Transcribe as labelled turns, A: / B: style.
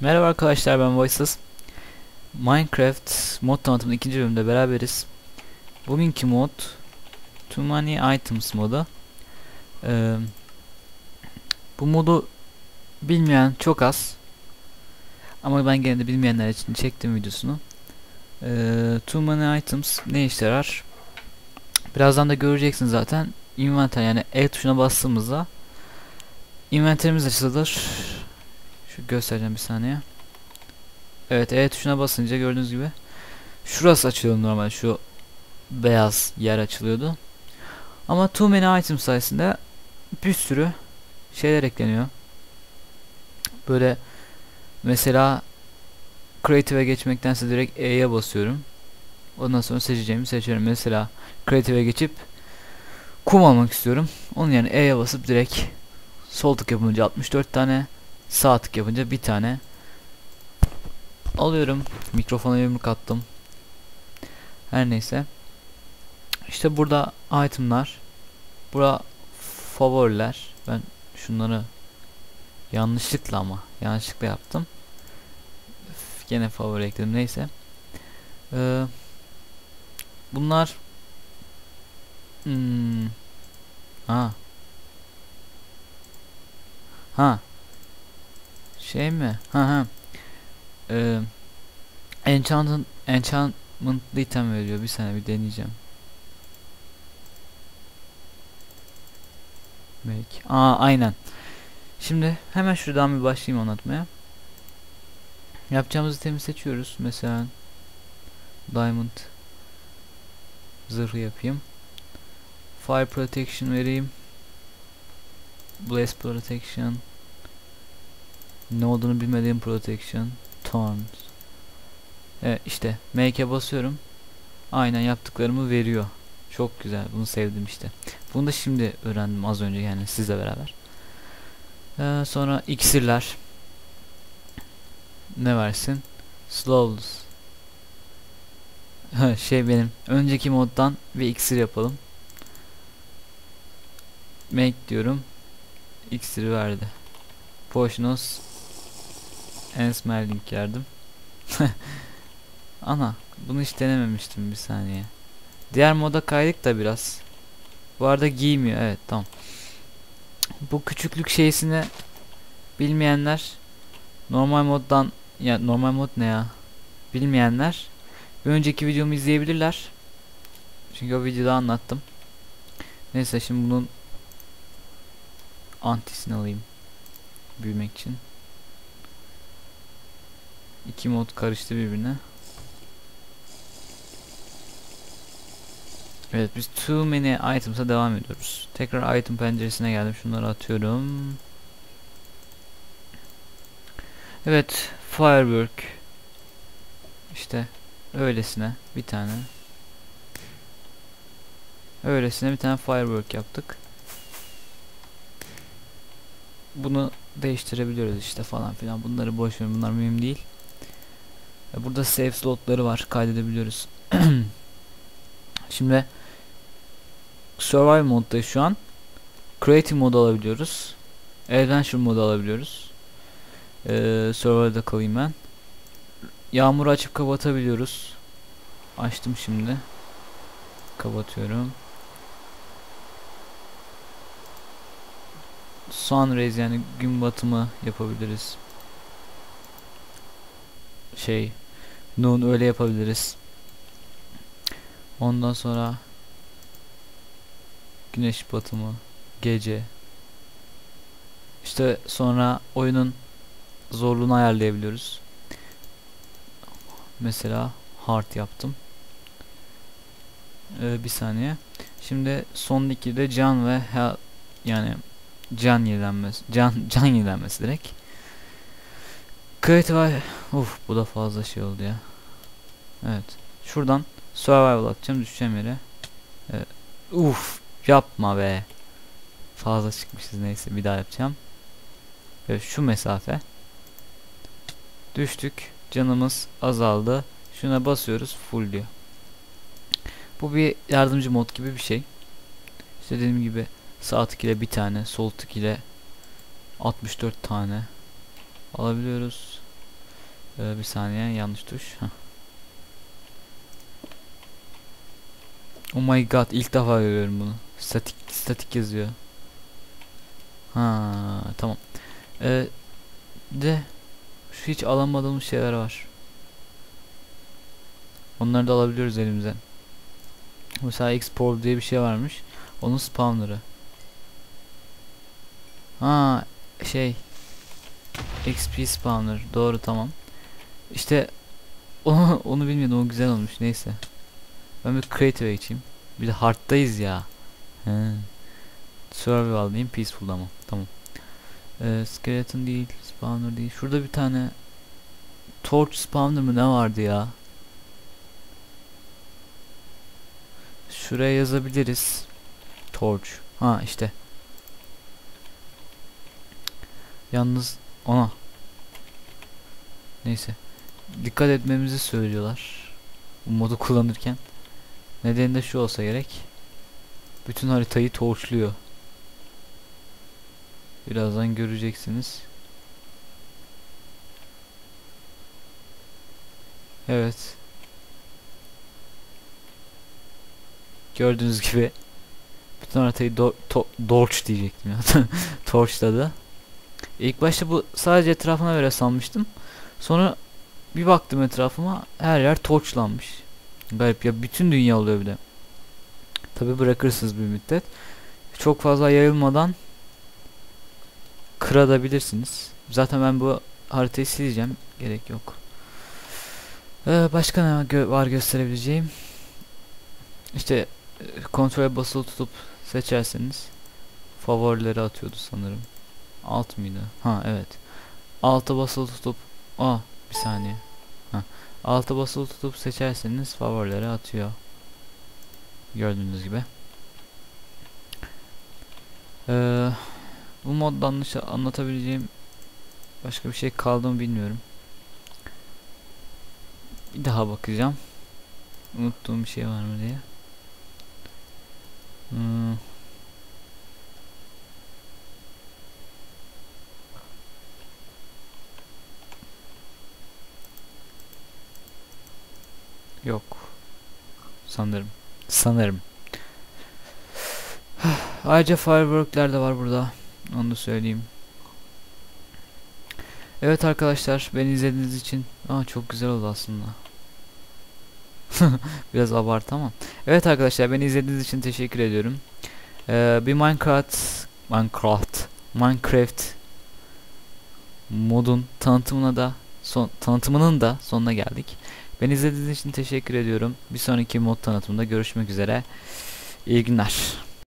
A: Merhaba arkadaşlar ben Voices. Minecraft mod tanıtımının ikinci bölümünde beraberiz. Bugünkü mod Too Many Items modu. Ee, bu modu bilmeyen çok az. Ama ben gene de bilmeyenler için çektim videosunu. Ee, Too Many Items ne işe yarar? Birazdan da göreceksin zaten. Inventory yani E tuşuna bastığımızda inventörümüz açılır. Şu göstereceğim bir saniye. Evet E tuşuna basınca gördüğünüz gibi şurası açılıyor normal şu beyaz yer açılıyordu. Ama too many item sayesinde bir sürü şeyler ekleniyor. Böyle mesela Creative'e geçmektense direkt E'ye basıyorum. Ondan sonra seçeceğimi seçiyorum. Mesela Creative'e geçip kum almak istiyorum. Onun yani E'ye basıp direkt sol tık yapınca 64 tane Sağ tık yapınca bir tane alıyorum. Mikrofona yumruk attım. Her neyse. İşte burada itemlar. Bura favoriler. Ben şunları yanlışlıkla ama yanlışlıkla yaptım. Üf, gene favori ekledim neyse. Ee, bunlar hmm. ha ha şey mi? Ha ha. Ee, enchantment, enchantment item veriyor. Bir saniye bir deneyeceğim. Make. Aa aynen. Şimdi hemen şuradan bir başlayayım anlatmaya. Yapacağımız itemi seçiyoruz. Mesela Diamond zırhı yapayım. Fire Protection vereyim. Blaze Protection ne olduğunu bilmediğim protection thorns. Evet işte make'e basıyorum. Aynen yaptıklarımı veriyor. Çok güzel bunu sevdim işte. Bunu da şimdi öğrendim az önce yani sizle beraber. Ee, sonra iksirler. Ne versin? Slows şey benim önceki moddan bir iksir yapalım. Make diyorum. İksiri verdi. Potionos Ensmerling yardım. Ana bunu hiç denememiştim bir saniye. Diğer moda kaydık da biraz. Bu arada giymiyor evet tamam. Bu küçüklük şeysini bilmeyenler normal moddan ya normal mod ne ya? Bilmeyenler bir önceki videomu izleyebilirler. Çünkü o videoda anlattım. Neyse şimdi bunun antisini alayım. Büyümek için. İki mod karıştı birbirine. Evet biz too many items'a devam ediyoruz. Tekrar item penceresine geldim. Şunları atıyorum. Evet firework. İşte öylesine bir tane. Öylesine bir tane firework yaptık. Bunu değiştirebiliyoruz işte falan filan. Bunları boş ver. Bunlar mühim değil. Burada save slotları var. Kaydedebiliyoruz. Şimdi Survival modda şu an. Creative modu alabiliyoruz. Adventure modu alabiliyoruz. Ee, Survival'da kalayım ben. Yağmuru açıp kapatabiliyoruz. Açtım şimdi. Kapatıyorum. Sunrise yani gün batımı yapabiliriz. Şey Noon öyle yapabiliriz. Ondan sonra güneş batımı, gece. İşte sonra oyunun zorluğunu ayarlayabiliyoruz. Mesela hard yaptım. Ee, bir saniye. Şimdi son ikide can ve yani can yenilenmesi, can can yenilenmesi direkt. Creative Uf bu da fazla şey oldu ya. Evet. Şuradan survival atacağım düşeceğim yere. Evet. Uf yapma be. Fazla çıkmışız neyse bir daha yapacağım. Evet şu mesafe. Düştük. Canımız azaldı. Şuna basıyoruz full diyor. Bu bir yardımcı mod gibi bir şey. İşte dediğim gibi sağ tık ile bir tane, sol tık ile 64 tane alabiliyoruz. Ee, bir saniye yanlış tuş. Heh. Oh my god ilk defa görüyorum bunu. Statik statik yazıyor. Ha tamam. Ee, de şu hiç alamadığımız şeyler var. Onları da alabiliyoruz elimize. Mesela export diye bir şey varmış. Onun spawner'ı. Ha şey XP spawner doğru tamam. İşte onu, onu bilmiyordum o güzel olmuş neyse. Ben bir creative'e geçeyim. Bir de hard'dayız ya. He. Survival diyeyim peaceful ama tamam. Ee, skeleton değil spawner değil. Şurada bir tane torch spawner mı ne vardı ya? Şuraya yazabiliriz. Torch. Ha işte. Yalnız ona. Neyse. Dikkat etmemizi söylüyorlar. Bu modu kullanırken. Nedeni de şu olsa gerek. Bütün haritayı torçluyor. Birazdan göreceksiniz. Evet. Gördüğünüz gibi bütün haritayı do to diyecektim ya. Torch'ladı. İlk başta bu sadece etrafına göre sanmıştım. Sonra bir baktım etrafıma her yer torçlanmış. Garip ya bütün dünya oluyor bir de. Tabi bırakırsınız bir müddet. Çok fazla yayılmadan kırabilirsiniz. Zaten ben bu haritayı sileceğim. Gerek yok. Ee, başka ne gö var gösterebileceğim? İşte e, kontrole basılı tutup seçerseniz favorileri atıyordu sanırım. Alt mıydı? Ha evet. Alta basılı tutup Aa bir saniye. Ha. Alta basılı tutup seçerseniz favorileri atıyor. Gördüğünüz gibi. Ee, bu modda anlatabileceğim başka bir şey kaldı mı bilmiyorum. Bir daha bakacağım. Unuttuğum bir şey var mı diye. Yok. Sanırım. Sanırım. Ayrıca fireworkler de var burada. Onu da söyleyeyim. Evet arkadaşlar beni izlediğiniz için Aa, çok güzel oldu aslında. Biraz abart ama. Evet arkadaşlar beni izlediğiniz için teşekkür ediyorum. Ee, bir Minecraft Minecraft Minecraft modun tanıtımına da son tanıtımının da sonuna geldik. Beni izlediğiniz için teşekkür ediyorum. Bir sonraki mod tanıtımında görüşmek üzere. İyi günler.